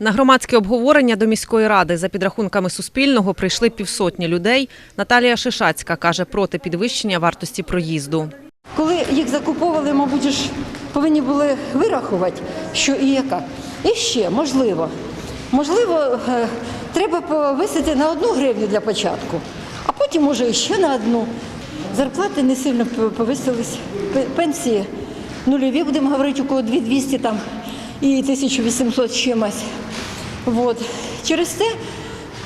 На громадське обговорення до міської ради за підрахунками Суспільного прийшли півсотні людей. Наталія Шишацька каже проти підвищення вартості проїзду. Коли їх закуповували, мабуть, ж повинні були вирахувати, що і яка. І ще, можливо, можливо, е, треба повисити на одну гривню для початку, а потім, може, ще на одну. Зарплати не сильно повисились, пенсії нульові, будемо говорити, у кого 2200 там і 1800 з чимось. От. Через це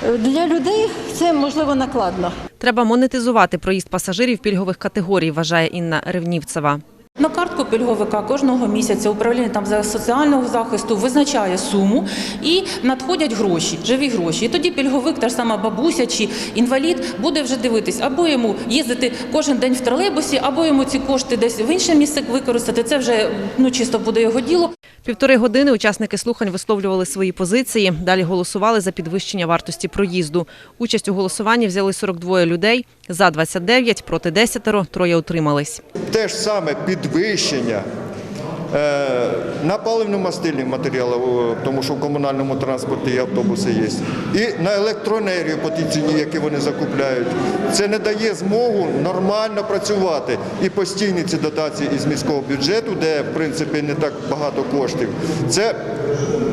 е, для людей це можливо накладно. Треба монетизувати проїзд пасажирів пільгових категорій, вважає Інна Ревнівцева. На картку пільговика кожного місяця управління там за соціального захисту визначає суму і надходять гроші, живі гроші. І тоді пільговик, та ж сама бабуся чи інвалід, буде вже дивитись, або йому їздити кожен день в тролейбусі, або йому ці кошти десь в інше місце використати. Це вже ну чисто буде його діло. Півтори години учасники слухань висловлювали свої позиції. Далі голосували за підвищення вартості проїзду. Участь у голосуванні взяли 42 людей, за 29, проти 10, троє утримались. Те ж саме підвищення е, на паливно-мастильні матеріали, тому що в комунальному транспорті і автобуси є, і на електроенергію по тій ціні, які вони закупляють. Це не дає змогу нормально працювати. І постійні ці дотації із міського бюджету, де в принципі не так багато коштів, це,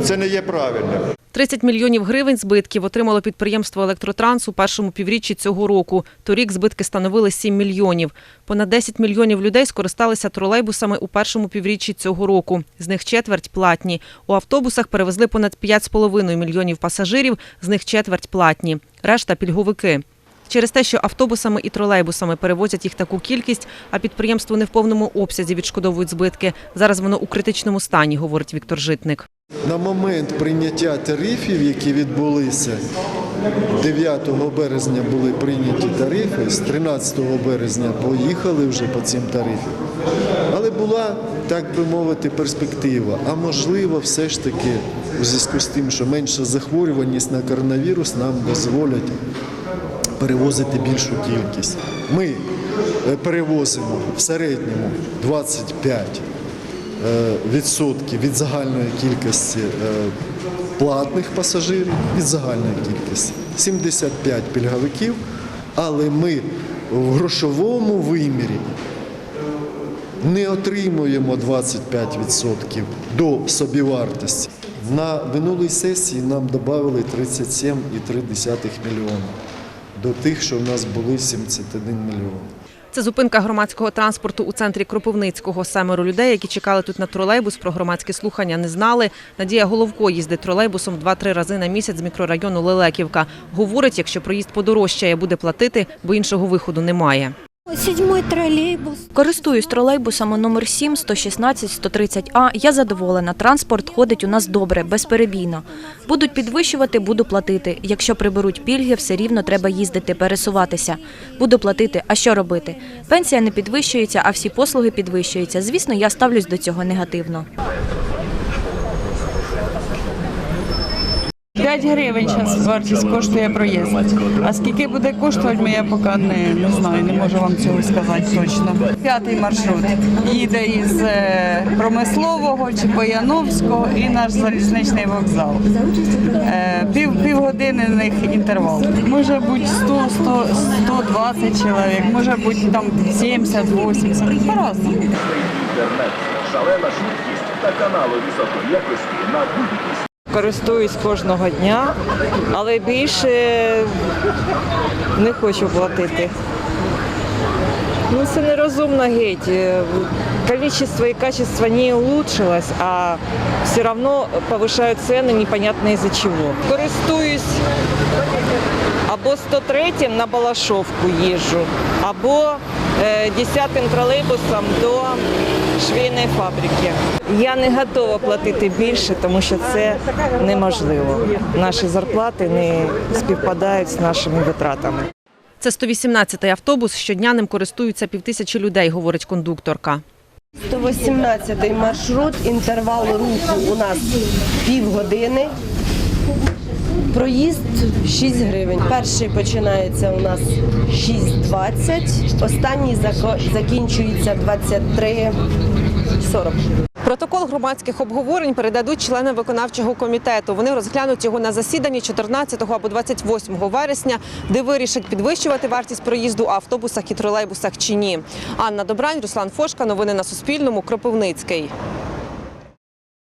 це не є правильним. 30 мільйонів гривень збитків отримало підприємство «Електротранс» у першому півріччі цього року. Торік збитки становили 7 мільйонів. Понад 10 мільйонів людей скористалися тролейбусами у першому півріччі цього року. З них четверть платні. У автобусах перевезли понад 5,5 мільйонів пасажирів, з них четверть платні. Решта – пільговики. Через те, що автобусами і тролейбусами перевозять їх таку кількість, а підприємство не в повному обсязі відшкодовують збитки. Зараз воно у критичному стані, говорить Віктор Житник. На момент прийняття тарифів, які відбулися 9 березня були прийняті тарифи, з 13 березня поїхали вже по цим тарифам. Але була, так би мовити, перспектива. А можливо, все ж таки, у зв'язку з тим, що менша захворюваність на коронавірус нам дозволять перевозити більшу кількість. Ми е, перевозимо в середньому 25 е, відсотків від загальної кількості е, платних пасажирів, від загальної кількості 75 пільговиків, але ми в грошовому вимірі не отримуємо 25% до собівартості. На минулій сесії нам додали 37,3 мільйона до тих, що в нас були 71 мільйон. Це зупинка громадського транспорту у центрі Кропивницького. Семеро людей, які чекали тут на тролейбус, про громадські слухання не знали. Надія Головко їздить тролейбусом 2-3 рази на місяць з мікрорайону Лелеківка. Говорить, якщо проїзд подорожчає, буде платити, бо іншого виходу немає. Седьмой тролейбус. Користуюсь тролейбусами номер 7, 116, 130А. Я задоволена. Транспорт ходить у нас добре, безперебійно. Будуть підвищувати, буду платити. Якщо приберуть пільги, все рівно треба їздити, пересуватися. Буду платити. А що робити? Пенсія не підвищується, а всі послуги підвищуються. Звісно, я ставлюсь до цього негативно. 5 гривень зараз вартість коштує проїзд. А скільки буде коштувати, я поки не, не знаю, не можу вам цього сказати точно. П'ятий маршрут їде із е, промислового чи Бояновського і наш залізничний вокзал. Е, Пів, півгодини в них інтервал. Може бути 100, 100, 120 чоловік, може бути там 70, 80, по-разному. інтернет, шалена швидкість та канали високої якості на будь-якій користуюсь кожного дня, але більше не хочу платити. Ну, це нерозумно геть. Количество и качество не улучшилось, а все равно повышают цены непонятно из-за чего. Користуюсь або 103 на Балашовку їжджу, або е, 10-м тролейбусом до швейної фабрики. Я не готова платити більше, тому що це неможливо. Наші зарплати не співпадають з нашими витратами. Це 118-й автобус. Щодня ним користуються півтисячі людей, говорить кондукторка. 118-й маршрут, інтервал руху у нас півгодини. Проїзд 6 гривень. Перший починається у нас 6,20, останній закінчується 23,40. Протокол громадських обговорень передадуть членам виконавчого комітету. Вони розглянуть його на засіданні 14 або 28 вересня, де вирішать підвищувати вартість проїзду у автобусах і тролейбусах чи ні. Анна Добрань, Руслан Фошка. Новини на Суспільному. Кропивницький.